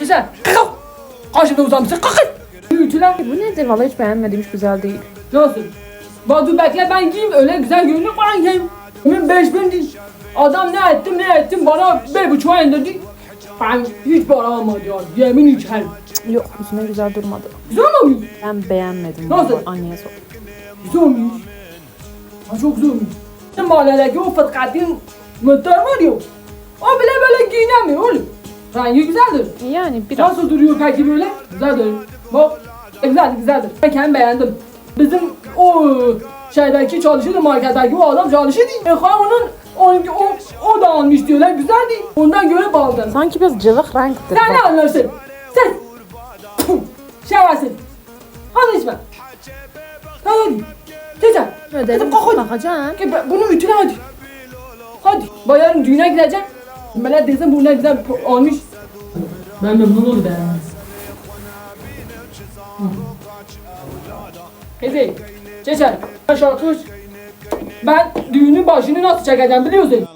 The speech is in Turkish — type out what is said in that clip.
Güzel. Karşımda uzanmışsın. Kalk. Ütüler. Bu nedir? Vallahi hiç beğenmedim. Hiç güzel değil. Nasıl? Badu bekle ben giyeyim öyle güzel görünüyor ben giyeyim. Ben beş bin değil. Adam ne ettim ne ettim bana bir buçuğa indirdi. Ben hiç para almadı ya. Yemin içerim. Yok üstüne güzel durmadı. Güzel mi? Ben beğenmedim. Nasıl? Anneye sor. Güzel olmuş. Ha çok güzel. Bizim mahalledeki o fıtkatın mıhtar var ya. Rengi güzeldir. Yani biraz. Nasıl duruyor peki böyle? Güzeldir. Bak. Güzel güzeldir. Ben kendim beğendim. Bizim o şeydeki çalışırdı marketteki o adam çalışırdı. E ha onun o, o, o da almış diyorlar. Güzel değil. Ondan görüp aldım. Sanki biraz cıvık renktir. Sen ne anlarsın? Sen. Şerefsiz. Hadi içme. Hadi. Teyze. Ödedim. Kalk hadi. Bakacağım. Bunu ütüle hadi. Hadi. Bayarın düğüne gideceğim. Melek desem bu ne güzel olmuş. Ben memnun oldum. Hadi. Geçer. Şarkı. Ben düğünün başını nasıl çekeceğim biliyorsun.